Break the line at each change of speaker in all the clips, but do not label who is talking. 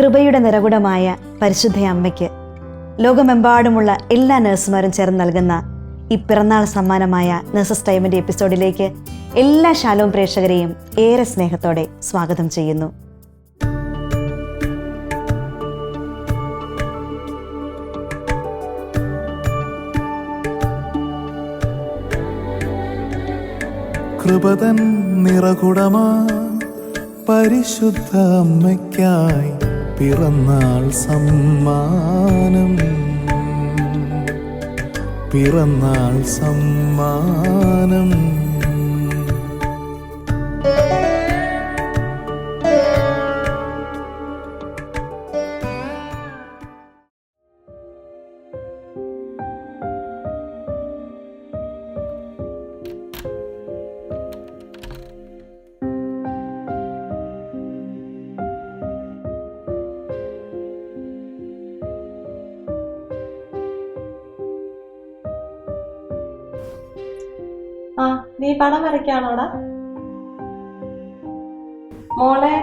കൃപയുടെ നിറകുടമായ പരിശുദ്ധ അമ്മയ്ക്ക് ലോകമെമ്പാടുമുള്ള എല്ലാ നഴ്സുമാരും ചേർന്ന് നൽകുന്ന ഈ പിറന്നാൾ സമ്മാനമായ നഴ്സസ് ടൈമിന്റെ എപ്പിസോഡിലേക്ക് എല്ലാ ശാലവും പ്രേക്ഷകരെയും ഏറെ സ്നേഹത്തോടെ സ്വാഗതം ചെയ്യുന്നു.
കൃപതൻ നിറകുടമാ പരിശുദ്ധ അമ്മയ്ക്കായി പിറന്നാൾ സമ്മാനം. പിറന്നാൾ സമ്മാനം.
ആ നീ പടം വരയ്ക്കാണോടാ മോളെ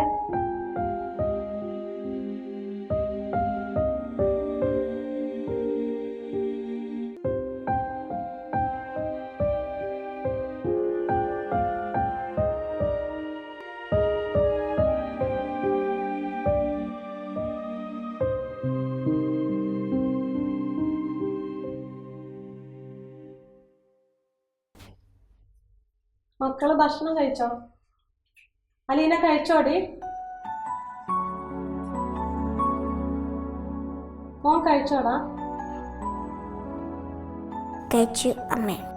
മക്കൾ ഭക്ഷണം കഴിച്ചോ? അലീന കഴിച്ചോടി? മോൻ കഴിച്ചോടാ?
കഴിച്ചു അമ്മ.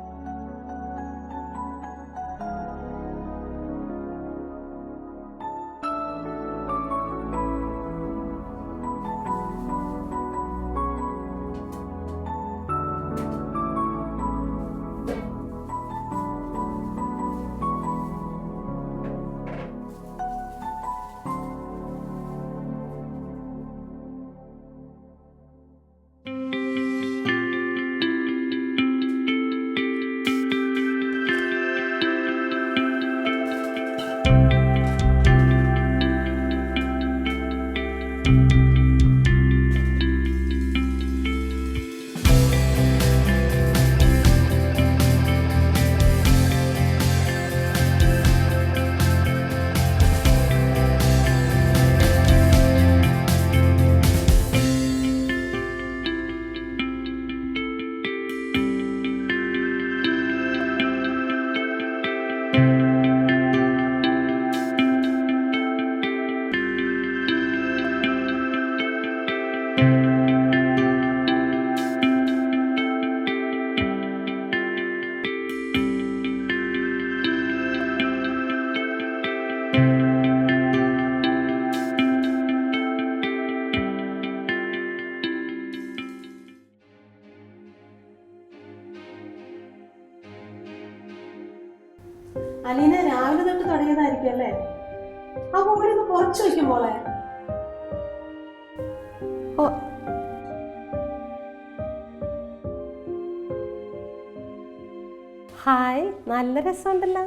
രസമുണ്ടല്ലോ.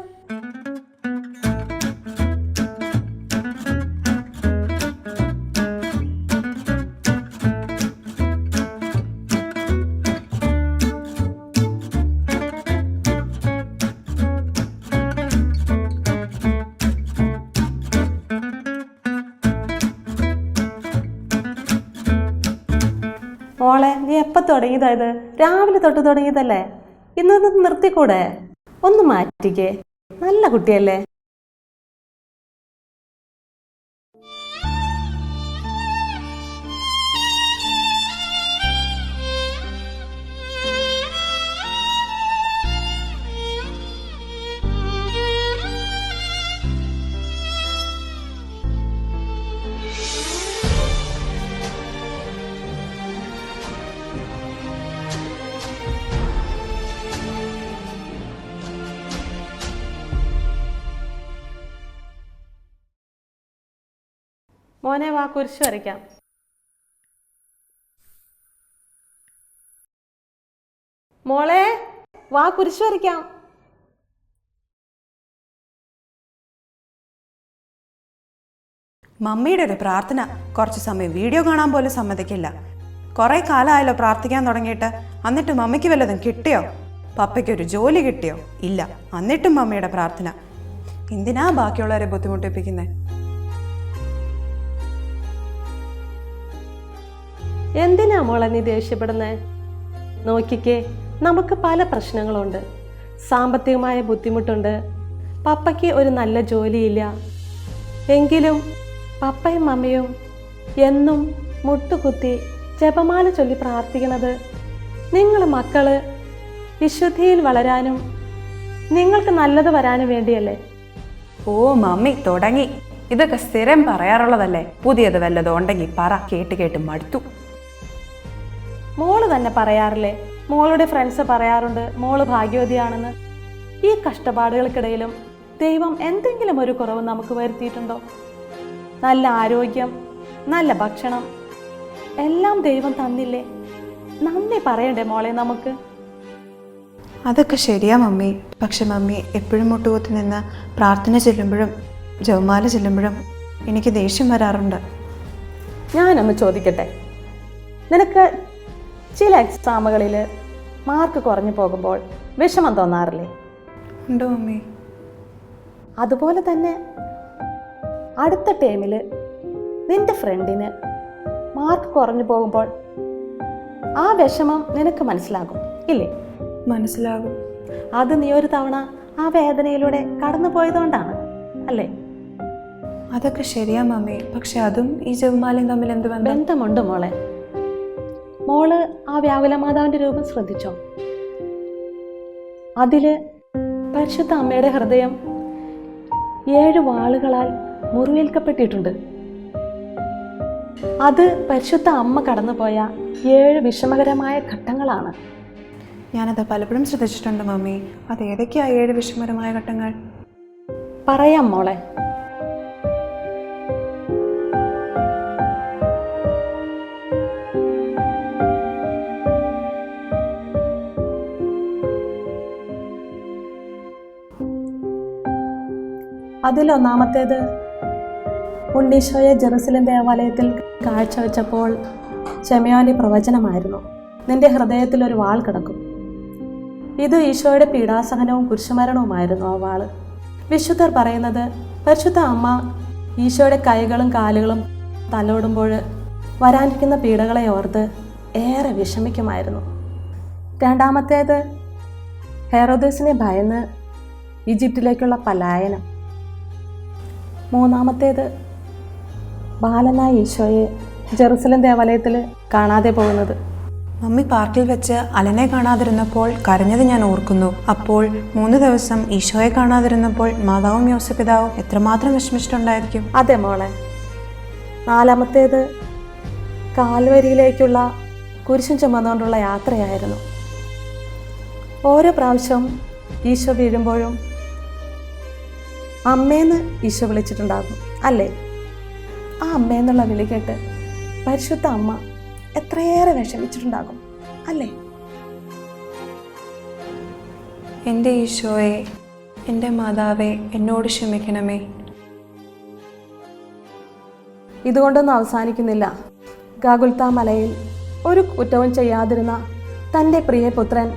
മോളെ നീ എപ്പോൾ തുടങ്ങിയതായത് രാവിലെ തൊട്ട് തുടങ്ങിയതല്ലേ? ഇന്നൊന്ന് നിർത്തിക്കൂടെ? ഒന്ന് മാറ്റിക്കേ. നല്ല കുട്ടിയല്ലേ? മോനെ വാ കുരിശ് വരയ്ക്കാം. മോളെ വാ കുരിശ് വരയ്ക്കാം.
മമ്മിയുടെ ഒരു പ്രാർത്ഥന. കുറച്ച് സമയം വീഡിയോ കാണാൻ പോലും സമ്മതിക്കില്ല. കുറെ കാലമായല്ലോ പ്രാർത്ഥിക്കാൻ തുടങ്ങിയിട്ട്. എന്നിട്ട് മമ്മിക്ക് വല്ലതും കിട്ടിയോ? പപ്പയ്ക്കൊരു ജോലി കിട്ടിയോ? ഇല്ല. എന്നിട്ടും മമ്മിയുടെ പ്രാർത്ഥന. എന്തിനാ ബാക്കിയുള്ളവരെ ബുദ്ധിമുട്ടിപ്പിക്കുന്നത്
എന്തിനാ മോളെ നീ ദേഷ്യപ്പെടുന്നേ? നോക്കിക്കേ നമുക്ക് പല പ്രശ്നങ്ങളുണ്ട്. സാമ്പത്തികമായ ബുദ്ധിമുട്ടുണ്ട്. പപ്പയ്ക്ക് ഒരു നല്ല ജോലിയില്ല. എങ്കിലും പപ്പയും മമ്മയും എന്നും മുട്ടുകുത്തി ജപമാല ചൊല്ലി പ്രാർത്ഥിക്കണത് നിങ്ങൾ മക്കൾ വിശുദ്ധിയിൽ വളരാനും നിങ്ങൾക്ക് നല്ലത് വരാനും വേണ്ടിയല്ലേ?
ഓ മമ്മി തുടങ്ങി. ഇതൊക്കെ സ്ഥിരം പറയാറുള്ളതല്ലേ? പുതിയത് വല്ലതും ഉണ്ടെങ്കിൽ പറ. കേട്ട് കേട്ട് മടുത്തു.
മോൾ തന്നെ പറയാറില്ലേ? മോളുടെ ഫ്രണ്ട്സ് പറയാറുണ്ട് മോൾ ഭാഗ്യവതിയാണെന്ന് ഈ കഷ്ടപ്പാടുകൾക്കിടയിലും ദൈവം എന്തെങ്കിലും ഒരു കുറവ് നമുക്ക് വരുത്തിയിട്ടുണ്ടോ? നല്ല ആരോഗ്യം നല്ല ഭക്ഷണം എല്ലാം ദൈവം തന്നില്ലേ? നന്ദി പറയണ്ടേ മോളെ നമുക്ക്?
അതൊക്കെ ശരിയാ മമ്മി. പക്ഷെ മമ്മി എപ്പോഴും മുട്ടുകൂത്തി നിന്ന് പ്രാർത്ഥന ചെല്ലുമ്പോഴും ജവമാല ചെല്ലുമ്പോഴും എനിക്ക് ദേഷ്യം വരാറുണ്ട്.
ഞാനൊന്ന് ചോദിക്കട്ടെ? നിനക്ക് ചില എക്സാമുകളിൽ മാർക്ക് കുറഞ്ഞു പോകുമ്പോൾ വിഷമം തോന്നാറില്ലേ?
ഉണ്ടോ മമ്മി
അതുപോലെ തന്നെ അടുത്ത ടൈമിൽ നിന്റെ ഫ്രണ്ടിന് മാർക്ക് കുറഞ്ഞു പോകുമ്പോൾ ആ വിഷമം നിനക്ക് മനസ്സിലാകും ഇല്ലേ?
മനസ്സിലാകും.
അത് നീ ഒരു തവണ ആ വേദനയിലൂടെ കടന്നു പോയതുകൊണ്ടാണ് അല്ലേ?
അതൊക്കെ ശരിയാ മമ്മി പക്ഷെ അതും ഈ ജവുമാലയും തമ്മിൽ എന്ത് ബന്ധം?
ബന്ധമുണ്ട് മോളെ. മോൾ ആ വ്യാകുല മാതാവിന്റെ രൂപം ശ്രദ്ധിച്ചോ? അതിൽ പരിശുദ്ധ അമ്മയുടെ ഹൃദയം ഏഴ് വാളുകളാൽ മുറിവേൽക്കപ്പെട്ടിട്ടുണ്ട്. അത് പരിശുദ്ധ അമ്മ കടന്നുപോയ ഏഴ് വിഷമകരമായ ഘട്ടങ്ങളാണ്.
ഞാനത് പലപ്പോഴും ശ്രദ്ധിച്ചിട്ടുണ്ട് മമ്മി. അത് ഏതൊക്കെയാ ഏഴ് വിഷമകരമായ ഘട്ടങ്ങൾ?
പറയാം മോളെ. അതിലൊന്നാമത്തേത് ഉണ്ണീശോയെ ജെറുസലേം ദേവാലയത്തിൽ കാഴ്ചവെച്ചപ്പോൾ ചെമയോന്റെ പ്രവചനമായിരുന്നു നിന്റെ ഹൃദയത്തിൽ ഒരു വാൾ കിടക്കും. ഇത് ഈശോയുടെ പീഡാസഹനവും കുരിശുമരണവുമായിരുന്നു ആ വാൾ വിശുദ്ധർ പറയുന്നത് പരിശുദ്ധ അമ്മ ഈശോയുടെ കൈകളും കാലുകളും തലോടുമ്പോൾ വരാനിരിക്കുന്ന പീഡകളെ ഓർത്ത് ഏറെ വിഷമിക്കുമായിരുന്നു. രണ്ടാമത്തേത് ഹെറോദേസിനെ ഭയന്ന് ഈജിപ്തിലേക്കുള്ള പലായനം. മൂന്നാമത്തേത് ബാലനായ ഈശോയെ ജെറുസലം ദേവാലയത്തിൽ കാണാതെ പോകുന്നത്.
മമ്മി പാർക്കിൽ വെച്ച് അലനെ കാണാതിരുന്നപ്പോൾ കരഞ്ഞത് ഞാൻ ഓർക്കുന്നു. അപ്പോൾ മൂന്ന് ദിവസം ഈശോയെ കാണാതിരുന്നപ്പോൾ മാതാവും യോസപിതാവും എത്രമാത്രം വിഷമിച്ചിട്ടുണ്ടായിരിക്കും?
അതെ മോളെ. നാലാമത്തേത് കാൽവരിയിലേക്കുള്ള കുരിശും ചുമന്നുകൊണ്ടുള്ള യാത്രയായിരുന്നു. ഓരോ പ്രാവശ്യം ഈശോ വീഴുമ്പോഴും അമ്മേന്ന് ഈശോ വിളിച്ചിട്ടുണ്ടാകും അല്ലേ? ആ അമ്മേന്നുള്ള വിളി കേട്ട് പരിശുദ്ധ അമ്മ എത്രയേറെ വിഷമിച്ചിട്ടുണ്ടാകും അല്ലേ?
എന്റെ ഈശോയെ എന്റെ മാതാവെ എന്നോട് ക്ഷമിക്കണമേ.
ഇതുകൊണ്ടൊന്നും അവസാനിക്കുന്നില്ല. ഗാഗുൽത്ത മലയിൽ ഒരു കുറ്റവും ചെയ്യാതിരുന്ന തന്റെ പ്രിയപുത്രൻ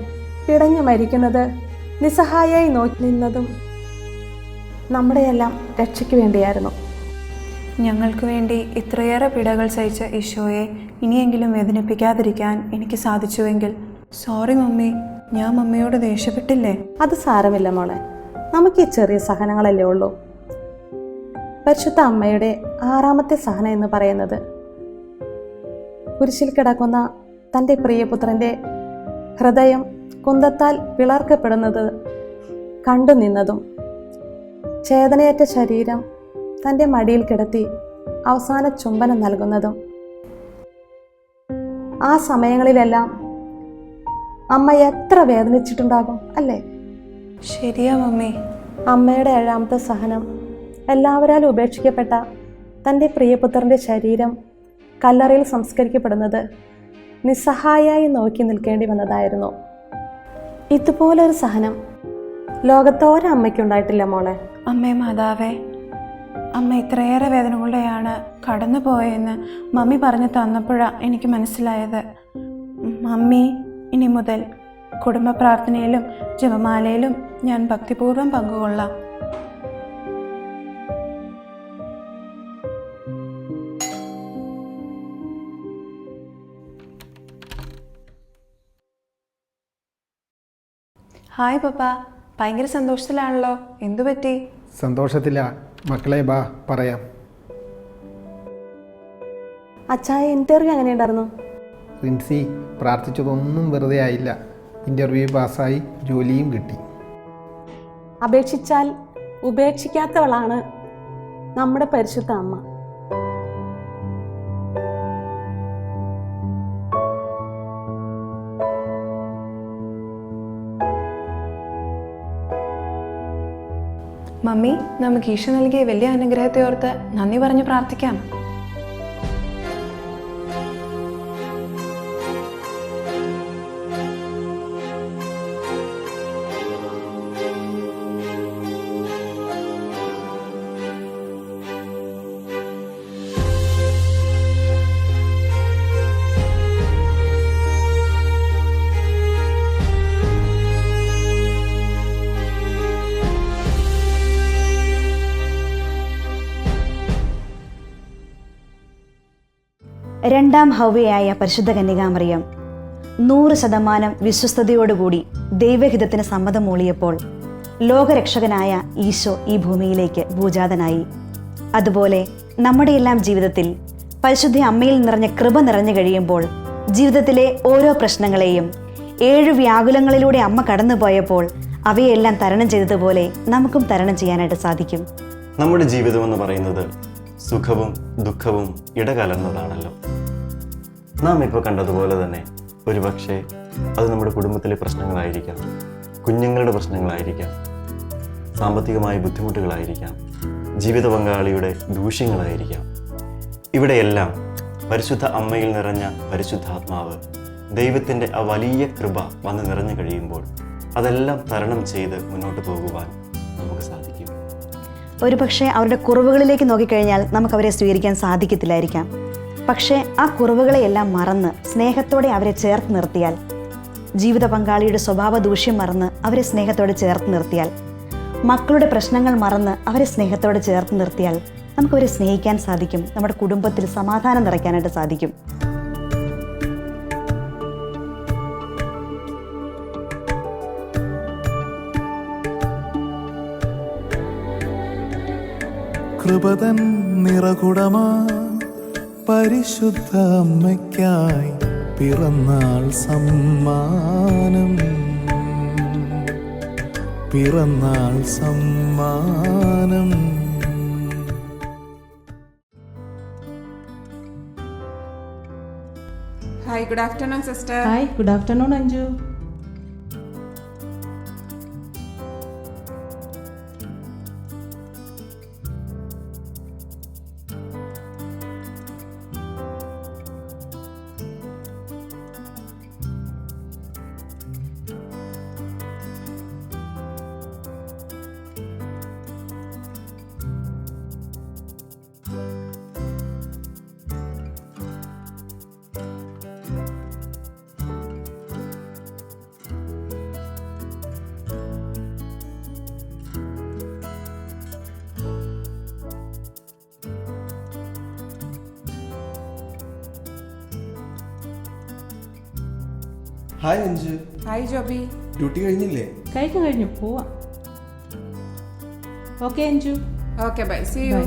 പിടഞ്ഞു മരിക്കുന്നത് നിസ്സഹായായി നോക്കി നിന്നതും നമ്മുടെയെല്ലാം രക്ഷയ്ക്ക് വേണ്ടിയായിരുന്നു.
ഞങ്ങൾക്ക് വേണ്ടി ഇത്രയേറെ പിടകൾ സഹിച്ച ഈശോയെ ഇനിയെങ്കിലും വേദനിപ്പിക്കാതിരിക്കാൻ എനിക്ക് സാധിച്ചുവെങ്കിൽ. Sorry mummy. ഞാൻ മമ്മിയോട് ദേഷ്യപ്പെട്ടില്ലേ?
അത് സാരമില്ല മോളെ. നമുക്ക് ഈ ചെറിയ സഹനങ്ങളല്ലേ ഉള്ളൂ. പരിശുദ്ധ അമ്മയുടെ ആറാമത്തെ സഹനം എന്ന് പറയുന്നത് കുരിശിൽ കിടക്കുന്ന തന്റെ പ്രിയപുത്രന്റെ ഹൃദയം കുന്തത്താൽ പിളർക്കപ്പെടുന്നത് കണ്ടു നിന്നതും ചേതനയേറ്റ ശരീരം തന്റെ മടിയിൽ കിടത്തി അവസാന ചുംബനം നൽകുന്നതും. ആ സമയങ്ങളിലെല്ലാം അമ്മ എത്ര വേദനിച്ചിട്ടുണ്ടാകും അല്ലേ?
ശരിയാ മമ്മി.
അമ്മയുടെ ഏഴാമത്തെ സഹനം എല്ലാവരാലും ഉപേക്ഷിക്കപ്പെട്ട തന്റെ പ്രിയപുത്രന്റെ ശരീരം കല്ലറയിൽ സംസ്കരിക്കപ്പെടുന്നത് നിസ്സഹായായി നോക്കി നിൽക്കേണ്ടി വന്നതായിരുന്നു. ഇതുപോലൊരു സഹനം ലോകത്തോരമ്മയ്ക്കുണ്ടായിട്ടില്ല മോളെ.
അമ്മേ മാതാവേ അമ്മ ഇത്രയേറെ വേദനകളുടെയാണ് കടന്നു പോയെന്ന് മമ്മി പറഞ്ഞു തന്നപ്പോഴാണ് എനിക്ക് മനസ്സിലായത്. മമ്മി ഇനി മുതൽ കുടുംബ പ്രാർത്ഥനയിലും ജപമാലയിലും ഞാൻ ഭക്തിപൂർവം പങ്കുകൊള്ളാം. ഹായ് പപ്പ. ഭയങ്കര സന്തോഷത്തിലാണല്ലോ. എന്തു പറ്റി?
സന്തോഷത്തില്ല മക്കളെ ബാ പറയാം.
അച്ചായ ഇന്റർവ്യൂ എങ്ങനെ ഉണ്ടായിരുന്നു
റിൻസി പ്രാർത്ഥിച്ചതൊന്നും വെറുതെ ആയില്ല. ഇന്റർവ്യൂ പാസ്സായി ജോലിയും കിട്ടി.
അപേക്ഷിച്ചാൽ ഉപേക്ഷിക്കാത്തവളാണ് നമ്മുടെ പരിശുദ്ധ അമ്മ.
മമ്മി നമുക്ക് ഈശോ നൽകിയ വലിയ അനുഗ്രഹത്തെ ഓർത്ത് നന്ദി പറഞ്ഞ് പ്രാർത്ഥിക്കാം.
രണ്ടാം ഹൗവയായ പരിശുദ്ധ കന്യകാമറിയം. നൂറ് ശതമാനം വിശ്വസ്തയോടുകൂടി ദൈവഹിതത്തിന് സമ്മതം മൂളിയപ്പോൾ ലോകരക്ഷകനായ ഈശോ ഈ ഭൂമിയിലേക്ക് ഭൂജാതനായി. അതുപോലെ നമ്മുടെയെല്ലാം ജീവിതത്തിൽ പരിശുദ്ധ അമ്മയിൽ നിറഞ്ഞ കൃപ നിറഞ്ഞു കഴിയുമ്പോൾ ജീവിതത്തിലെ ഓരോ പ്രശ്നങ്ങളെയും ഏഴ് വ്യാകുലങ്ങളിലൂടെ അമ്മ കടന്നുപോയപ്പോൾ അവയെല്ലാം തരണം ചെയ്തതുപോലെ നമുക്കും തരണം ചെയ്യാനായിട്ട് സാധിക്കും.
നമ്മുടെ ജീവിതം എന്ന് പറയുന്നത് സുഖവും ദുഃഖവും ഇടകലർന്നതാണല്ലോ. നാം ഇപ്പോൾ കണ്ടതുപോലെ തന്നെ ഒരുപക്ഷെ അത് നമ്മുടെ കുടുംബത്തിലെ പ്രശ്നങ്ങളായിരിക്കാം കുഞ്ഞുങ്ങളുടെ പ്രശ്നങ്ങളായിരിക്കാം സാമ്പത്തികമായ ബുദ്ധിമുട്ടുകളായിരിക്കാം ജീവിത പങ്കാളിയുടെ ദൂഷ്യങ്ങളായിരിക്കാം. ഇവിടെയെല്ലാം പരിശുദ്ധ അമ്മയിൽ നിറഞ്ഞ പരിശുദ്ധാത്മാവ് ദൈവത്തിന്റെ ആ വലിയ കൃപ വന്ന് നിറഞ്ഞു കഴിയുമ്പോൾ അതെല്ലാം തരണം ചെയ്ത് മുന്നോട്ട് പോകുവാൻ നമുക്ക് സാധിക്കും.
ഒരുപക്ഷെ അവരുടെ കുറവുകളിലേക്ക് നോക്കിക്കഴിഞ്ഞാൽ നമുക്ക് അവരെ സ്വീകരിക്കാൻ സാധിക്കത്തില്ലായിരിക്കാം. പക്ഷേ ആ കുറവുകളെയെല്ലാം മറന്ന് സ്നേഹത്തോടെ അവരെ ചേർത്ത് നിർത്തിയാൽ ജീവിത പങ്കാളിയുടെ സ്വഭാവ ദൂഷ്യം മറന്ന് അവരെ സ്നേഹത്തോടെ ചേർത്ത് നിർത്തിയാൽ മക്കളുടെ പ്രശ്നങ്ങൾ മറന്ന് അവരെ സ്നേഹത്തോടെ ചേർത്ത് നിർത്തിയാൽ നമുക്കവരെ സ്നേഹിക്കാൻ സാധിക്കും നമ്മുടെ കുടുംബത്തിൽ സമാധാനം നിറയ്ക്കാനായിട്ട് സാധിക്കും.
കൃപതൻ നിറകുടമാ പരിശുദ്ധ അമ്മയ്ക്കായി പിറന്നാൾ സമ്മാനം. പിറന്നാൾ സമ്മാനം.
Hi good afternoon sister
hi good afternoon Anju
Jobi?
Duty കഴിഞ്ഞില്ലേ?
കഴിഞ്ഞു കഴിഞ്ഞു. പോവാം. Okay Anju.
Okay bye. See you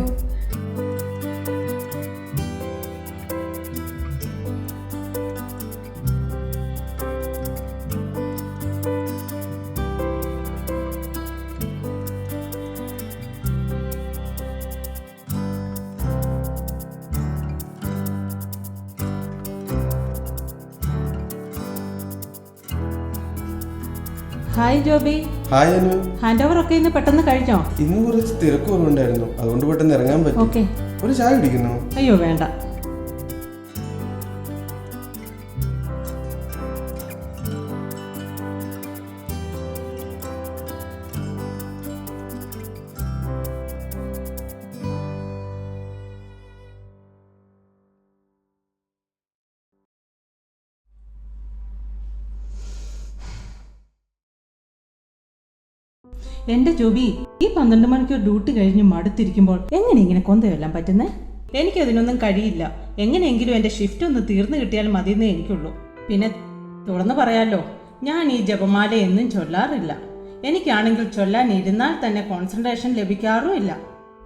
Jobi
hi Anu.
Hand over ഒക്കെ ഇന്ന് പെട്ടെന്ന് കഴിഞ്ഞോ?
ഇന്ന് കുറച്ച് തിരക്ക് കുറവുണ്ടായിരുന്നു അതുകൊണ്ട് പെട്ടെന്ന് ഇറങ്ങാൻ പറ്റും.
ഓക്കെ.
ഒരു ചായ കുടിക്കുന്നു?
അയ്യോ വേണ്ട. എന്റെ ജോബി ഈ പന്ത്രണ്ട് മണിക്കൂർ ഡ്യൂട്ടി കഴിഞ്ഞ് മടുത്തിരിക്കുമ്പോൾ എങ്ങനെ ഇങ്ങനെ കൊന്തയെല്ലാം പറ്റുന്നേ? എനിക്ക് അതിനൊന്നും കഴിയില്ല. എങ്ങനെയെങ്കിലും എന്റെ ഷിഫ്റ്റ് ഒന്ന് തീർന്നു കിട്ടിയാൽ മതിയെന്നേ എനിക്കുള്ളൂ. പിന്നെ തുറന്നു പറയാലോ ഞാൻ ഈ ജപമാല എന്നും ചൊല്ലാറില്ല. എനിക്കാണെങ്കിൽ ചൊല്ലാൻ ഇരുന്നാൽ തന്നെ കോൺസെൻട്രേഷൻ ലഭിക്കാറുമില്ല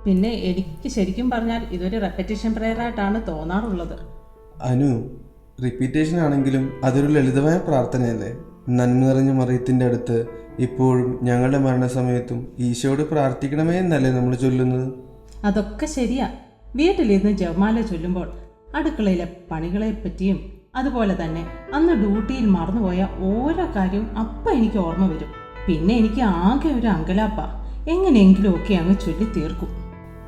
പിന്നെ എനിക്ക് ശരിക്കും പറഞ്ഞാൽ ഇതൊരു റെപ്പറ്റീഷൻ ആയിട്ടാണ് തോന്നാറുള്ളത്.
അനു റിപ്പീറ്റേഷൻ ആണെങ്കിലും അതൊരു ലളിതമായ പ്രാർത്ഥനയല്ലേ? നന്മ നിറഞ്ഞ മറിയത്തിന്റെ അടുത്ത് ഇപ്പോഴും ഞങ്ങളുടെ മരണസമയത്തും ഈശോയോട് പ്രാർത്ഥിക്കണമേ എന്നല്ലേ നമ്മൾ ചൊല്ലുന്നത്?
അതൊക്കെ ശരിയാ. വീട്ടിലിരുന്ന് ജവമാല ചൊല്ലുമ്പോൾ അടുക്കളയിലെ പണികളെ പറ്റിയും അതുപോലെ തന്നെ അന്ന് ഡ്യൂട്ടിയിൽ മറന്നുപോയ ഓരോ കാര്യവും അപ്പ എനിക്ക് ഓർമ്മ വരും. പിന്നെ എനിക്ക് ആകെ ഒരു അങ്കലാപ്പ. എങ്ങനെയെങ്കിലും ഒക്കെ അങ്ങ് ചൊല്ലി തീർക്കും.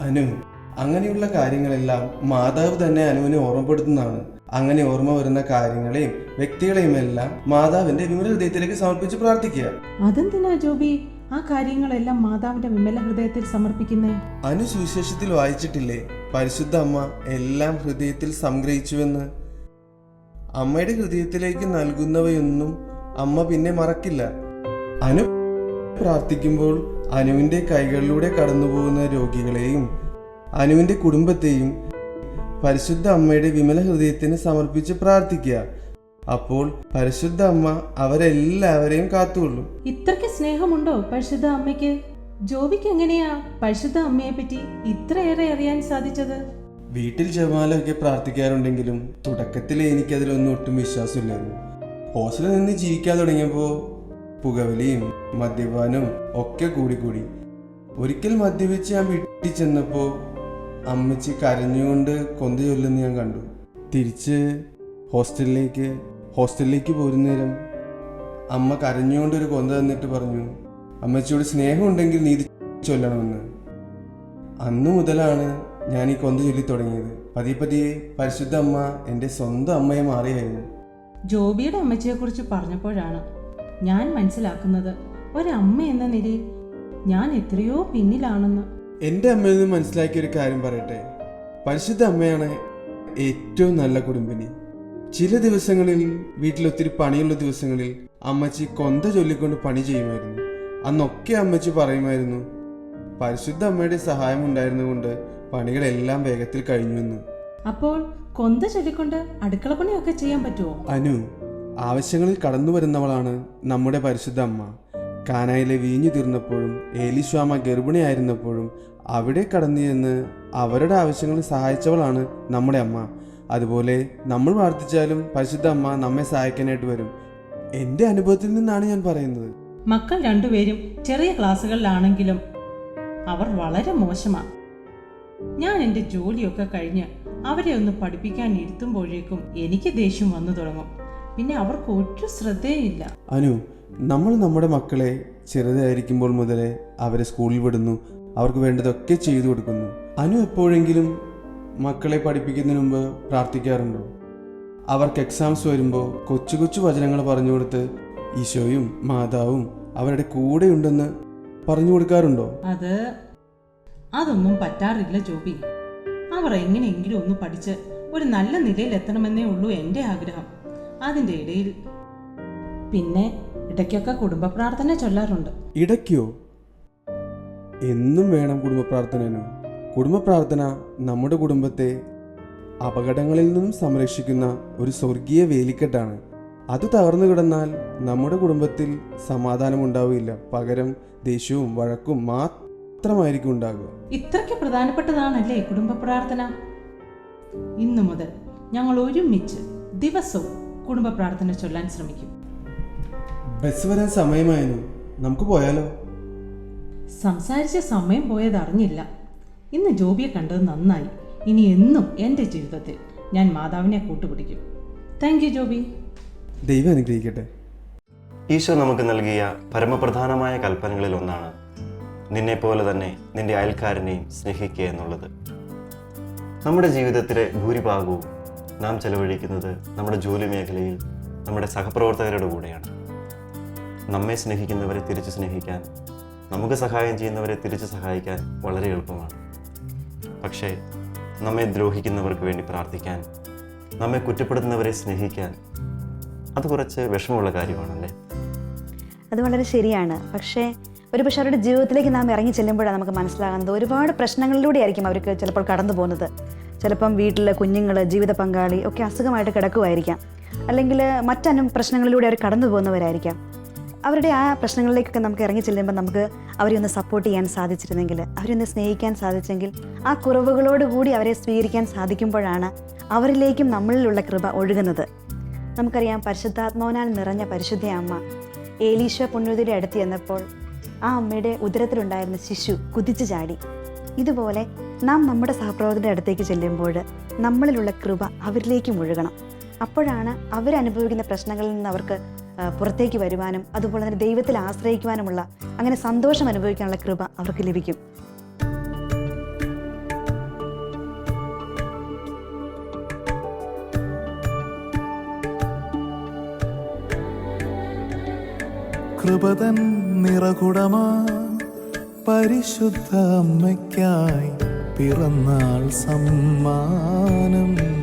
അനു അങ്ങനെയുള്ള കാര്യങ്ങളെല്ലാം മാതാവ് തന്നെ അനുവിനെ ഓർമ്മപ്പെടുത്തുന്നതാണ്. അങ്ങനെ ഓർമ്മ വരുന്ന കാര്യങ്ങളെയും വ്യക്തികളെയും എല്ലാം മാതാവിന്റെ വിമല ഹൃദയത്തിലേക്ക് സമർപ്പിച്ച് പ്രാർത്ഥിക്കുക.
അതെന്തിനാ ജോബി? ആ കാര്യങ്ങളെല്ലാം മാതാവിന്റെ വിമല ഹൃദയത്തിൽ സമർപ്പിക്കുന്നേ?
അനുസുവിശേഷത്തിൽ വായിച്ചിട്ടില്ലേ? പരിശുദ്ധ അമ്മ എല്ലാം ഹൃദയത്തിൽ സംഗ്രഹിച്ചുവെന്ന്. അമ്മയുടെ ഹൃദയത്തിലേക്ക് നൽകുന്നവയൊന്നും അമ്മ പിന്നെ മറക്കില്ല. അനു പ്രാർത്ഥിക്കുമ്പോൾ അനുവിന്റെ കൈകളിലൂടെ കടന്നുപോകുന്ന രോഗികളെയും അനുവിന്റെ കുടുംബത്തെയും പരിശുദ്ധ അമ്മയുടെ വിമല ഹൃദയത്തിന് സമർപ്പിച്ച് പ്രാർത്ഥിക്കുക. അപ്പോൾ പരിശുദ്ധ അമ്മ അവരെല്ലാവരെയും കാത്തുകൊള്ളും.
ഇത്രയ്ക്ക് സ്നേഹമുണ്ടോ പരിശുദ്ധ അമ്മയ്ക്ക്? ജോബിക്ക് എങ്ങനെയാ പരിശുദ്ധ അമ്മയെ പറ്റി ഇത്രയേറെ അറിയാൻ സാധിച്ചത്?
വീട്ടിൽ ജമാലൊക്കെ പ്രാർത്ഥിക്കാറുണ്ടെങ്കിലും തുടക്കത്തിൽ എനിക്കതിലൊന്നും ഒട്ടും വിശ്വാസമില്ലായിരുന്നു. ഹോസ്റ്റലിൽ നിന്ന് ജീവിക്കാൻ തുടങ്ങിയപ്പോൾ പുകവലിയും മദ്യപാനവും ഒക്കെ കൂടിക്കൂടി. ഒരിക്കൽ മദ്യപിച്ച് ഞാൻ വീട്ടിൽ ചെന്നപ്പോൾ അമ്മച്ചി കരഞ്ഞുകൊണ്ട് കൊന്ത ചൊല്ലുന്ന ഞാൻ കണ്ടു. തിരിച്ച് ഹോസ്റ്റലിലേക്ക് ഹോസ്റ്റലിലേക്ക് പോരുന്നേരം അമ്മ കരഞ്ഞുകൊണ്ട് ഒരു കൊന്ത തന്നിട്ട് പറഞ്ഞു അമ്മച്ചിയോട് സ്നേഹമുണ്ടെങ്കിൽ നീതി ചൊല്ലണമെന്ന്. അന്നു മുതലാണ് ഞാൻ ഈ കൊന്ത ചൊല്ലി തുടങ്ങിയത്. പതിയെ പതിയെ പരിശുദ്ധ അമ്മ എന്റെ സ്വന്തം അമ്മയെ മാറിയായിരുന്നു.
ജോബിയുടെ അമ്മച്ചിയെക്കുറിച്ച് പറഞ്ഞപ്പോഴാണ് ഞാൻ മനസ്സിലാക്കുന്നത് ഒരമ്മ എന്ന നിലയിൽ ഞാൻ എത്രയോ പിന്നിലാണെന്ന്.
എന്റെ അമ്മയിൽ നിന്ന് മനസ്സിലാക്കിയ ഒരു കാര്യം പറയട്ടെ. പരിശുദ്ധ അമ്മയാണ് ഏറ്റവും നല്ല കുടുംബിനി. ചില ദിവസങ്ങളിൽ വീട്ടിൽ ഒത്തിരി പണിയുള്ള ദിവസങ്ങളിൽ അമ്മച്ചി കൊന്ത ചൊല്ലിക്കൊണ്ട് പണി ചെയ്യുമായിരുന്നു. അന്നൊക്കെ അമ്മച്ചി പറയുമായിരുന്നു പരിശുദ്ധ അമ്മയുടെ സഹായം ഉണ്ടായിരുന്നുകൊണ്ട് പണികളെല്ലാം വേഗത്തിൽ കഴിഞ്ഞുവെന്ന്
അപ്പോൾ കൊന്ത ചൊല്ലിക്കൊണ്ട് അടുക്കള പണിയൊക്കെ ചെയ്യാൻ പറ്റുമോ?
അനു ആവശ്യങ്ങളിൽ കടന്നു വരുന്നവളാണ് നമ്മുടെ പരിശുദ്ധ അമ്മ. കാനായിലെ വീഞ്ഞു തീർന്നപ്പോഴും ഏലിശ്വാമ ഗർഭിണിയായിരുന്നപ്പോഴും അവിടെ കടന്നു ചെന്ന് അവരുടെ ആവശ്യങ്ങൾ സഹായിച്ചവളാണ് നമ്മുടെ അമ്മ. അതുപോലെ നമ്മൾ പ്രാർത്ഥിച്ചാലും പരിശുദ്ധ അമ്മ നമ്മെ സഹായിക്കാനായിട്ട് വരും. എന്റെ അനുഭവത്തിൽ നിന്നാണ് ഞാൻ പറയുന്നത്.
മക്കൾ രണ്ടുപേരും ചെറിയ ക്ലാസ്സുകളിലാണെങ്കിലും അവർ വളരെ മോശമാണ്. ഞാൻ എന്റെ ജോലിയൊക്കെ കഴിഞ്ഞ് അവരെ ഒന്ന് പഠിപ്പിക്കാൻ ഇരുത്തുമ്പോഴേക്കും എനിക്ക് ദേഷ്യം വന്നു തുടങ്ങും. പിന്നെ അവർക്ക് ഒരു ശ്രദ്ധയില്ല
അനു നമ്മൾ നമ്മുടെ മക്കളെ ചെറുതായിരിക്കുമ്പോൾ മുതലേ അവരെ സ്കൂളിൽ വിടുന്നു. അവർക്ക് വേണ്ടതൊക്കെ ചെയ്തു കൊടുക്കുന്നു. അനു എപ്പോഴെങ്കിലും മക്കളെ പഠിപ്പിക്കുന്നതിന് മുമ്പ് പ്രാർത്ഥിക്കാറുണ്ടോ? അവർക്ക് എക്സാംസ് വരുമ്പോൾ കൊച്ചു കൊച്ചു വചനങ്ങൾ പറഞ്ഞു കൊടുത്ത് ഈശോയും മാതാവും അവരുടെ കൂടെയുണ്ടെന്ന് പറഞ്ഞു കൊടുക്കാറുണ്ടോ?
അത് അതൊന്നും പറ്റാറില്ല ജോബി. അവർ എങ്ങനെയെങ്കിലും ഒന്ന് പഠിച്ച് ഒരു നല്ല നിലയിൽ എത്തണമെന്നേ ഉള്ളൂ എന്റെ ആഗ്രഹം. അതിന്റെ ഇടയിൽ പിന്നെ ഇടയ്ക്കൊക്കെ കുടുംബ പ്രാർത്ഥന ചൊല്ലാറുണ്ട്.
ഇടയ്ക്കോ? എന്നും വേണം കുടുംബ പ്രാർത്ഥനനു. കുടുംബ പ്രാർത്ഥന നമ്മുടെ കുടുംബത്തെ അപകടങ്ങളിൽ നിന്നും സംരക്ഷിക്കുന്ന ഒരു സ്വർഗീയ വേലിക്കെട്ടാണ്. അത് തകർന്നു കിടന്നാൽ നമ്മുടെ കുടുംബത്തിൽ സമാധാനം ഉണ്ടാവില്ല പകരം ദേഷ്യവും വഴക്കും മാത്രമായിരിക്കും ഉണ്ടാകുക.
ഇത്രയ്ക്ക് പ്രധാനപ്പെട്ടതാണല്ലേ കുടുംബ പ്രാർത്ഥന? ഇന്നു മുതൽ ഞങ്ങൾ ഒരുമിച്ച് ദിവസവും കുടുംബ പ്രാർത്ഥന ചൊല്ലാൻ ശ്രമിക്കും.
ബസ് വരാൻ സമയമായിരുന്നു നമുക്ക് പോയാലോ?
സംസാരിച്ച സമയം പോയതറിഞ്ഞില്ല ഇന്ന് ജോബിയെ കണ്ടത് നന്നായി. ഇനി എന്നും എന്റെ ജീവിതത്തിൽ ഞാൻ മാതാവിനെ കൂട്ടുപിടിക്കും. Thank you Joby.
ദൈവം അനുഗ്രഹിക്കട്ടെ.
ഈശോ നമുക്ക് നൽകിയ പരമപ്രധാനമായ കൽപ്പനകളിൽ ഒന്നാണ് നിന്നെപ്പോലെ തന്നെ നിന്റെ അയൽക്കാരനെയും സ്നേഹിക്കുക എന്നുള്ളത്. നമ്മുടെ ജീവിതത്തിലെ ഭൂരിഭാഗവും നാം ചെലവഴിക്കുന്നത് നമ്മുടെ ജോലി മേഖലയിൽ നമ്മുടെ സഹപ്രവർത്തകരുടെ കൂടെയാണ്. നമ്മെ സ്നേഹിക്കുന്നവരെ തിരിച്ച് സ്നേഹിക്കാൻ നമുക്ക് സഹായം ചെയ്യുന്നവരെ തിരിച്ച് സഹായിക്കാൻ വളരെ എളുപ്പമാണ്. പക്ഷേ നമ്മെ ദ്രോഹിക്കുന്നവർക്ക് വേണ്ടി പ്രാർത്ഥിക്കാൻ നമ്മെ കുറ്റപ്പെടുത്തുന്നവരെ സ്നേഹിക്കാൻ അത് കുറച്ച് വിഷമമുള്ള കാര്യമാണല്ലേ?
അത് വളരെ ശരിയാണ്. പക്ഷേ ഒരു പക്ഷേ അവരുടെ ജീവിതത്തിലേക്ക് നാം ഇറങ്ങി ചെല്ലുമ്പോഴാണ് നമുക്ക് മനസ്സിലാകുന്നത് ഒരുപാട് പ്രശ്നങ്ങളിലൂടെ ആയിരിക്കും അവർക്ക് ചിലപ്പോൾ കടന്നു പോകുന്നത്. ചിലപ്പം വീട്ടിലെ കുഞ്ഞുങ്ങൾ ജീവിത പങ്കാളി ഒക്കെ അസുഖമായിട്ട് കിടക്കുമായിരിക്കാം അല്ലെങ്കിൽ മറ്റനും പ്രശ്നങ്ങളിലൂടെ അവർ കടന്നു പോകുന്നവരായിരിക്കാം. അവരുടെ ആ പ്രശ്നങ്ങളിലേക്കൊക്കെ നമുക്ക് ഇറങ്ങി ചെല്ലുമ്പോൾ നമുക്ക് അവരെ ഒന്ന് സപ്പോർട്ട് ചെയ്യാൻ സാധിച്ചിരുന്നെങ്കിൽ അവരൊന്ന് സ്നേഹിക്കാൻ സാധിച്ചെങ്കിൽ ആ കുറവുകളോട് കൂടി അവരെ സ്വീകരിക്കാൻ സാധിക്കുമ്പോഴാണ് അവരിലേക്കും നമ്മളിലുള്ള കൃപ ഒഴുകുന്നത്. നമുക്കറിയാം പരിശുദ്ധാത്മാവിനാൽ നിറഞ്ഞ പരിശുദ്ധ അമ്മ ഏലീശ പുണ്യതിയുടെ അടുത്ത് ചെന്നപ്പോൾ ആ അമ്മയുടെ ഉദരത്തിലുണ്ടായിരുന്ന ശിശു കുതിച്ചു ചാടി. ഇതുപോലെ നാം നമ്മുടെ സഹപ്രവർത്തകരുടെ അടുത്തേക്ക് ചെല്ലുമ്പോൾ നമ്മളിലുള്ള കൃപ അവരിലേക്കും ഒഴുകണം. അപ്പോഴാണ് അവരനുഭവിക്കുന്ന പ്രശ്നങ്ങളിൽ നിന്ന് അവർക്ക് പുറത്തേക്ക് വരുവാനും അതുപോലെ തന്നെ ദൈവത്തിൽ ആശ്രയിക്കുവാനുമുള്ള അങ്ങനെ സന്തോഷം അനുഭവിക്കാനുള്ള കൃപ അവർക്ക് ലഭിക്കും.
കൃപതൻ നിറകുടമാ പരിശുദ്ധ അമ്മയ്ക്കായി പിറന്നാൾ സമ്മാനം.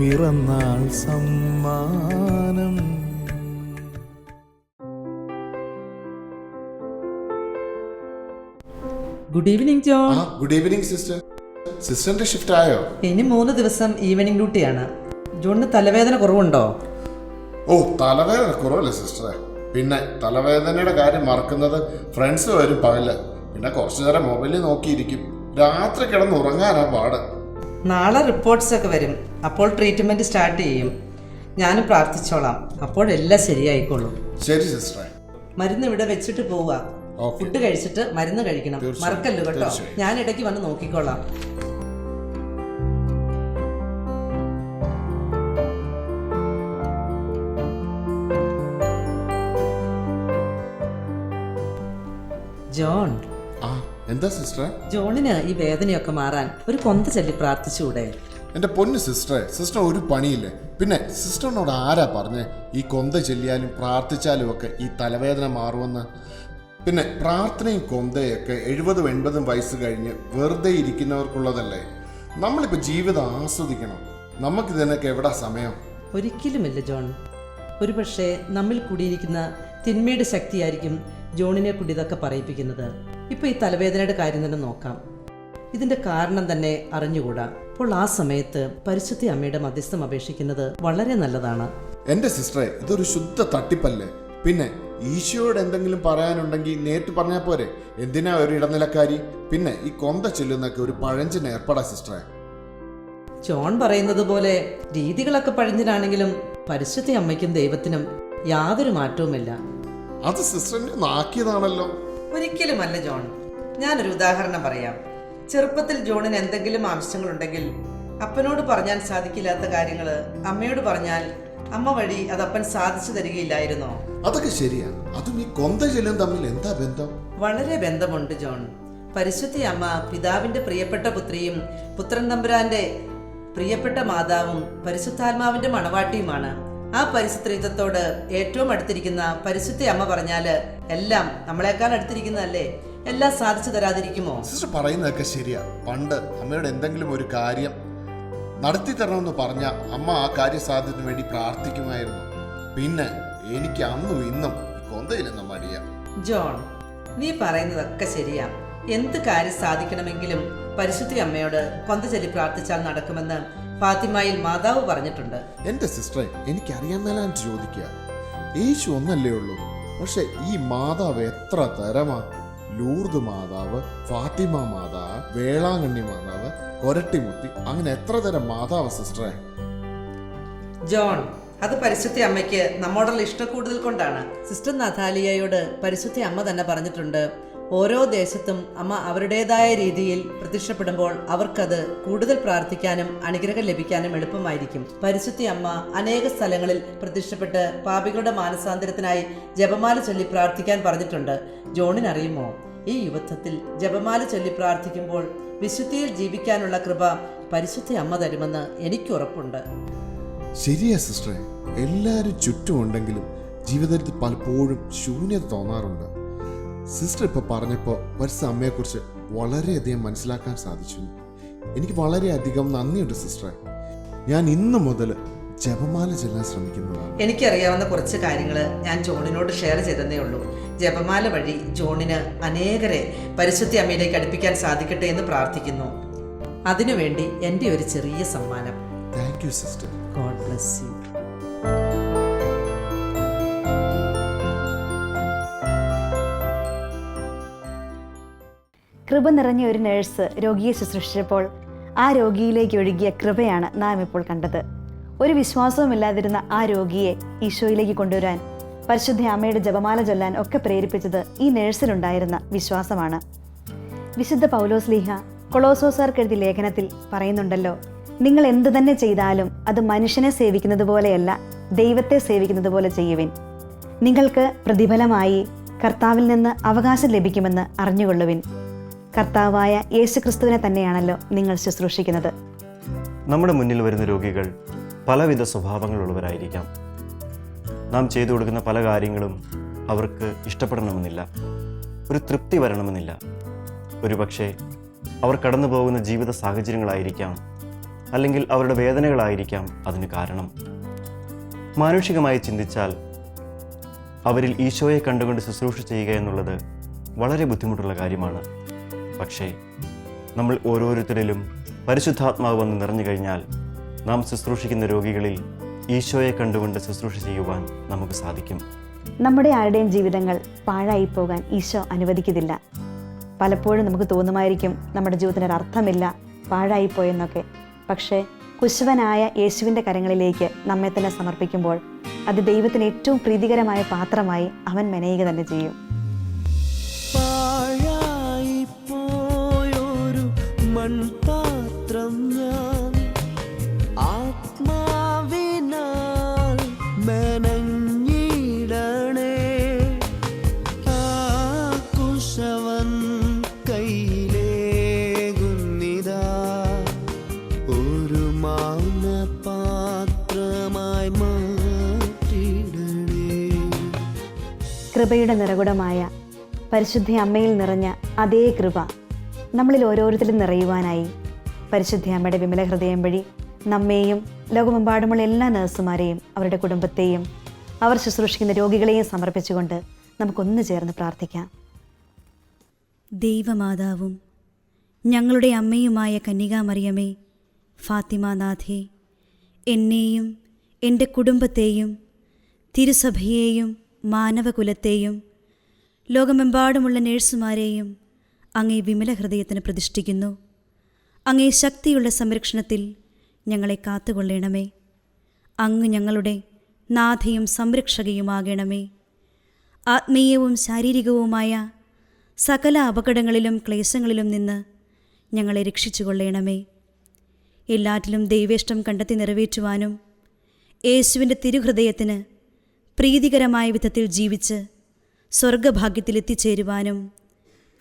പിറന്നാൾ സമ്മാനം.
Good evening John
good evening sister സിസ്റ്ററിന്റെ shift ആയോ?
ഇനി മൂന്ന് ദിവസം ഈവനിങ് ഡ്യൂട്ടിയാണ് ജോണിന് തലവേദന കുറവുണ്ടോ?
ഓ തലവേദന കുറവല്ലേ സിസ്റ്ററെ പിന്നെ തലവേദനയുടെ കാര്യം മറക്കുന്നത് ഫ്രണ്ട്സ് വരും പകൽ. പിന്നെ കുറച്ചു നേരം മൊബൈലിൽ നോക്കിയിരിക്കും. രാത്രി കിടന്ന് ഉറങ്ങാനാ പാട്.
നാളെ റിപ്പോർട്ട്സ് ഒക്കെ വരും. അപ്പോൾ ട്രീറ്റ്മെന്റ് സ്റ്റാർട്ട് ചെയ്യും. ഞാൻ പ്രാർത്ഥിച്ചോളാം. അപ്പോഴെല്ലാം ശരിയായിക്കോളും.
ശരി സിസ്റ്റർ
മരുന്ന് ഇവിടെ വെച്ചിട്ട് പോവുക. ഫുഡ് കഴിച്ചിട്ട് മരുന്ന് കഴിക്കണം. മറക്കല്ലോ കേട്ടോ? ഞാൻ ഇടയ്ക്ക് വന്ന് നോക്കിക്കോളാം. ജോൺ
എന്താ സിസ്റ്റർ
ജോണിന് ഈ വേദനയൊക്കെ മാറാൻ ഒരു കൊന്ത ചൊല്ലി പ്രാർത്ഥിച്ചുകൂടെ?
എന്റെ പൊന്ന് സിസ്റ്ററെ സിസ്റ്റർ ഒരു പണിയില്ലേ? പിന്നെ സിസ്റ്ററിനോട് ആരാ പറഞ്ഞേ? ഈ കൊന്ത ചെല്ലിയാലും പ്രാർത്ഥിച്ചാലും ഒക്കെ ഈ തലവേദന മാറുമെന്ന്. പിന്നെ പ്രാർത്ഥനയും കൊന്തയൊക്കെ എഴുപതും എൺപതും വയസ്സ് കഴിഞ്ഞ് വെറുതെ ഇരിക്കുന്നവർക്കുള്ളതല്ലേ? നമ്മളിപ്പോൾ ജീവിതം ആസ്വദിക്കണം. നമുക്കിതിനൊക്കെ എവിടാ സമയം?
ഒരിക്കലുമില്ല ജോൺ. ഒരുപക്ഷെ നമ്മിൽ കൂടിയിരിക്കുന്ന തിന്മയുടെ ശക്തിയായിരിക്കും ജോണിനെ കൂടി ഇതൊക്കെ പറയിപ്പിക്കുന്നത് ഇപ്പൊ ഈ തലവേദനയുടെ കാര്യം തന്നെ നോക്കാം. ഇതിന്റെ കാരണം തന്നെ അറിഞ്ഞുകൂടാ. അപ്പോൾ ആ സമയത്ത് പരിശുദ്ധി അമ്മയുടെ മധ്യസ്ഥം അപേക്ഷിക്കുന്നത് വളരെ നല്ലതാണ്.
എന്റെ സിസ്റ്ററെ ഇതൊരു ശുദ്ധ തട്ടിപ്പല്ലേ? പിന്നെ ഈശോയോട് എന്തെങ്കിലും പറയാനുണ്ടെങ്കിൽ നേരിട്ട് പറഞ്ഞാൽ പോരെ. എന്തിനാ ഒരു ഇടനിലക്കാരി? പിന്നെ ഈ കൊന്ത ചെല്ലുന്നൊക്കെ ഒരു പഴഞ്ചിന് ഏർപ്പെടാ സിസ്റ്ററെ.
ജോൺ പറയുന്നത് പോലെ രീതികളൊക്കെ പഴഞ്ഞിനാണെങ്കിലും പരിശുദ്ധി അമ്മയ്ക്കും ദൈവത്തിനും യാതൊരു മാറ്റവുമില്ല.
അത് സിസ്റ്ററിനെ നാക്കിയതാണല്ലോ.
ഒരിക്കലുമല്ല ജോൺ. ഞാനൊരു ഉദാഹരണം പറയാം. ചെറുപ്പത്തിൽ ജോണിന് എന്തെങ്കിലും ആവശ്യങ്ങളുണ്ടെങ്കിൽ അപ്പനോട് പറഞ്ഞാൽ സാധിക്കില്ലാത്ത കാര്യങ്ങൾ അമ്മയോട് പറഞ്ഞാൽ അമ്മ വഴി അത് അപ്പൻ സാധിച്ചു തരികയില്ലായിരുന്നോ?
അതൊക്കെ ശരിയാണ് അതും ഈ കൊന്ത ചെല്ലും തമ്മിൽ എന്താ ബന്ധം?
വളരെ ബന്ധമുണ്ട് ജോൺ. പരിശുദ്ധി അമ്മ പിതാവിന്റെ പ്രിയപ്പെട്ട പുത്രിയും പുത്രൻ തമ്പുരാന്റെ പ്രിയപ്പെട്ട മാതാവും പരിശുദ്ധാത്മാവിന്റെ മണവാട്ടിയുമാണ്. ആ പരിശുദ്ധത്വത്തോട് ഏറ്റവും അടുത്തിരിക്കുന്ന പരിശുദ്ധ അമ്മ പറഞ്ഞാൽ എല്ലാം നമ്മളെക്കാൾ അടുത്തിരിക്കുന്നതല്ലേ? എല്ലാം സാധിച്ചു തരാതിരിക്കുമോ?
സിസ്റ്റർ പറയുന്നതൊക്കെ ശരിയാ. പണ്ട് അമ്മയുടെ എന്തെങ്കിലും ഒരു കാര്യം നടത്തി തരണമെന്ന് പറഞ്ഞ അമ്മ ആ കാര്യസാധ്യത്തിന് വേണ്ടി പ്രാർത്ഥിക്കുമായിരുന്നു. പിന്നെ എനിക്ക് അന്നും ഇന്നും ഈ മടിയ.
ജോൺ നീ പറയുന്നതൊക്കെ ശരിയാ. എന്ത് കാര്യം സാധിക്കണമെങ്കിലും പരിശുദ്ധി അമ്മയോട് കൊന്ത ചൊല്ലി പ്രാർത്ഥിച്ചാൽ നടക്കുമെന്ന് ഫാത്തിമയിൽ മാതാവ് പറഞ്ഞിട്ടുണ്ട്.
എന്റെ സിസ്റ്ററെ എനിക്കറിയാൻ മേലാൻ ചോദിക്കുക യേശു ഒന്നല്ലേ ഉള്ളൂ? പക്ഷെ ഈ മാതാവ് എത്ര തരമാ? ലൂർദ് മാതാവ് ഫാത്തിമ മാതാവ് വേളാങ്കണ്ണി മാതാവ് കൊരട്ടിമുത്തി അങ്ങനെ എത്ര തരം മാതാവ് സിസ്റ്ററെ?
ജോൺ അത് പരിശുദ്ധി അമ്മയ്ക്ക് നമ്മോടുള്ള ഇഷ്ടക്കൂടുതൽ കൊണ്ടാണ്. സിസ്റ്റർ നഥാലിയയോട് പരിശുദ്ധി അമ്മ തന്നെ പറഞ്ഞിട്ടുണ്ട് ഓരോ ദേശത്തും അമ്മ അവരുടേതായ രീതിയിൽ പ്രത്യക്ഷപ്പെടുമ്പോൾ അവർക്കത് കൂടുതൽ പ്രാർത്ഥിക്കാനും അനുഗ്രഹം ലഭിക്കാനും എളുപ്പമായിരിക്കും. പരിശുദ്ധി അമ്മ അനേക സ്ഥലങ്ങളിൽ പ്രത്യക്ഷപ്പെട്ട് പാപികളുടെ മാനസാന്തരത്തിനായി ജപമാല ചൊല്ലി പ്രാർത്ഥിക്കാൻ പറഞ്ഞിട്ടുണ്ട്. ജോണിനറിയുമോ ഈ യുവത്വത്തിൽ ജപമാല ചൊല്ലി പ്രാർത്ഥിക്കുമ്പോൾ വിശുദ്ധിയിൽ ജീവിക്കാനുള്ള കൃപ പരിശുദ്ധി അമ്മ തരുമെന്ന് എനിക്ക് ഉറപ്പുണ്ട്.
ശരിയാ സിസ്റ്ററെ. എല്ലാവരും ചുറ്റുമുണ്ടെങ്കിലും ജീവിതത്തിൽ പലപ്പോഴും ശൂന്യത തോന്നാറുണ്ട്. സിസ്റ്റർ ഇപ്പോൾ പറഞ്ഞപ്പോൾ പരിസ്ഥ അമ്മയെക്കുറിച്ച് വളരെയധികം മനസ്സിലാക്കാൻ സാധിച്ചു. എനിക്ക് വളരെയധികം നന്ദിയുണ്ട് സിസ്റ്ററെ. ഞാൻ ഇന്ന് മുതൽ ജപമാല ചെല്ലാൻ ശ്രമിക്കുന്നതാണ്.
എനിക്കറിയാവുന്ന കുറച്ച് കാര്യങ്ങൾ ഞാൻ ജോണിനോട് ഷെയർ ചെയ്തതേ ഉള്ളൂ. ജപമാല വഴി ജോണിന് അനേകരെ പരിശുദ്ധി അമ്മയിലേക്ക് അടുപ്പിക്കാൻ സാധിക്കട്ടെ എന്ന് പ്രാർത്ഥിക്കുന്നു. അതിനുവേണ്ടി എന്റെ ഒരു ചെറിയ സമ്മാനം.
Thank you sister
God bless you
കൃപ നിറഞ്ഞ ഒരു നഴ്സ് രോഗിയെ ശുശ്രൂഷിച്ചപ്പോൾ ആ രോഗിയിലേക്ക് ഒഴുകിയ കൃപയാണ് നാം ഇപ്പോൾ കണ്ടത്. ഒരു വിശ്വാസവുമില്ലാതിരുന്ന ആ രോഗിയെ ഈശോയിലേക്ക് കൊണ്ടുവരാൻ പരിശുദ്ധ അമ്മയുടെ ജപമാല ചൊല്ലാൻ ഒക്കെ പ്രേരിപ്പിച്ചത് ഈ നഴ്സിലുണ്ടായിരുന്ന വിശ്വാസമാണ്. വിശുദ്ധ പൗലോസ് ലീഹ കൊളോസോസാർക്ക് ലേഖനത്തിൽ പറയുന്നുണ്ടല്ലോ നിങ്ങൾ എന്തു തന്നെ ചെയ്താലും അത് മനുഷ്യനെ സേവിക്കുന്നത് പോലെയല്ല ദൈവത്തെ സേവിക്കുന്നത് പോലെ ചെയ്യുവിൻ. നിങ്ങൾക്ക് പ്രതിഫലമായി കർത്താവിൽ നിന്ന് അവകാശം ലഭിക്കുമെന്ന് അറിഞ്ഞുകൊള്ളുവിൻ. കർത്താവായ യേശുക്രിസ്തുവിനെ തന്നെയാണല്ലോ നിങ്ങൾ ശുശ്രൂഷിക്കുന്നത്.
നമ്മുടെ മുന്നിൽ വരുന്ന രോഗികൾ പലവിധ സ്വഭാവങ്ങളുള്ളവരായിരിക്കാം. നാം ചെയ്തു കൊടുക്കുന്ന പല കാര്യങ്ങളും അവർക്ക് ഇഷ്ടപ്പെടണമെന്നില്ല. ഒരു തൃപ്തി വരണമെന്നില്ല. ഒരുപക്ഷെ അവർ കടന്നു പോകുന്ന ജീവിത സാഹചര്യങ്ങളായിരിക്കാം അല്ലെങ്കിൽ അവരുടെ വേദനകളായിരിക്കാം അതിന് കാരണം. മാനുഷികമായി ചിന്തിച്ചാൽ അവരിൽ ഈശോയെ കണ്ടുകൊണ്ട് ശുശ്രൂഷ ചെയ്യുക എന്നുള്ളത് വളരെ ബുദ്ധിമുട്ടുള്ള കാര്യമാണ്. പക്ഷേ നമ്മൾ ഓരോരുത്തരിലും പരിശുദ്ധാത്മാവ് വന്ന് നിറഞ്ഞു കഴിഞ്ഞാൽ നാം ശുശ്രൂഷിക്കുന്ന രോഗികളിൽ ഈശോയെ കണ്ടുകൊണ്ട് ശുശ്രൂഷ ചെയ്യുവാൻ നമുക്ക് സാധിക്കും.
നമ്മുടെ ആരുടെയും ജീവിതങ്ങൾ പാഴായി പോകാൻ ഈശോ അനുവദിക്കുന്നില്ല. പലപ്പോഴും നമുക്ക് തോന്നുമായിരിക്കും നമ്മുടെ ജീവിതത്തിന് ഒരു അർത്ഥമില്ല പാഴായി പോയെന്നൊക്കെ. പക്ഷേ കുശവനായ യേശുവിന്റെ കരങ്ങളിലേക്ക് നമ്മെ തന്നെ സമർപ്പിക്കുമ്പോൾ അത് ദൈവത്തിന് ഏറ്റവും പ്രീതികരമായ പാത്രമായി അവൻ മെനയുക തന്നെ ചെയ്യും.
മൺപാത്രം ഞാൻ ആത്മാവിനാൽ മെനഞ്ഞിടണേ. ആ കുശവൻ കയ്യിലേകുന്നിതാ. ഒരു മൗനപാത്രമായി മാറ്റിടണേ.
കൃപയുടെ നിറകുടമായ പരിശുദ്ധി അമ്മയിൽ നിറഞ്ഞ അതേ കൃപ നമ്മളിൽ ഓരോരുത്തരും നിറയുവാനായി. പരിശുദ്ധ അമ്മയുടെ വിമല ഹൃദയം വഴി നമ്മെയും ലോകമെമ്പാടുമുള്ള എല്ലാ നഴ്സുമാരെയും അവരുടെ കുടുംബത്തെയും അവർ ശുശ്രൂഷിക്കുന്ന രോഗികളെയും സമർപ്പിച്ചുകൊണ്ട് നമുക്കൊന്നു ചേർന്ന് പ്രാർത്ഥിക്കാം.
ദൈവമാതാവും ഞങ്ങളുടെ അമ്മയുമായ കന്യകാമറിയമേ ഫാത്തിമാനാഥേ എന്നെയും എന്റെ കുടുംബത്തെയും തിരുസഭയെയും മാനവകുലത്തെയും ലോകമെമ്പാടുമുള്ള നേഴ്സുമാരെയും അങ്ങേ വിമല ഹൃദയത്തിന് പ്രതിഷ്ഠിക്കുന്നു. അങ്ങേ ശക്തിയുള്ള സംരക്ഷണത്തിൽ ഞങ്ങളെ കാത്തുകൊള്ളണമേ. അങ്ങ് ഞങ്ങളുടെ നാഥയും സംരക്ഷകയുമാകണമേ. ആത്മീയവും ശാരീരികവുമായ സകല അപകടങ്ങളിലും ക്ലേശങ്ങളിലും നിന്ന് ഞങ്ങളെ രക്ഷിച്ചു കൊള്ളണമേ എല്ലാറ്റിലും ദൈവേഷ്ടം കണ്ടെത്തി നിറവേറ്റുവാനും യേശുവിന്റെ തിരുഹൃദയത്തിന് പ്രീതികരമായ വിധത്തിൽ ജീവിച്ച് സ്വർഗഭാഗ്യത്തിലെത്തിച്ചേരുവാനും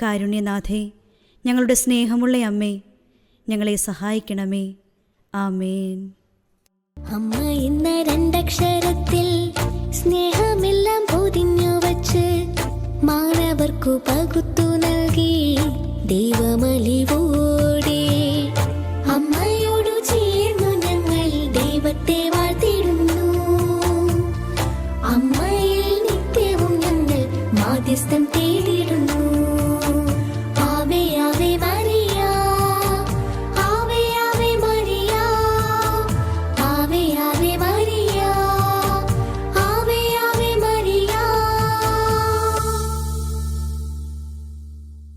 കാരുണ്യനാഥേ ഞങ്ങളുടെ സ്നേഹമുള്ള അമ്മേ ഞങ്ങളെ സഹായിക്കണമേ. ആമേൻ.
അമ്മ എന്ന രണ്ടക്ഷരത്തിൽ സ്നേഹമെല്ലാം പൊതിഞ്ഞു വച്ച് മാനവർക്കു പകുത്തു നൽകി ദൈവമലിവോട്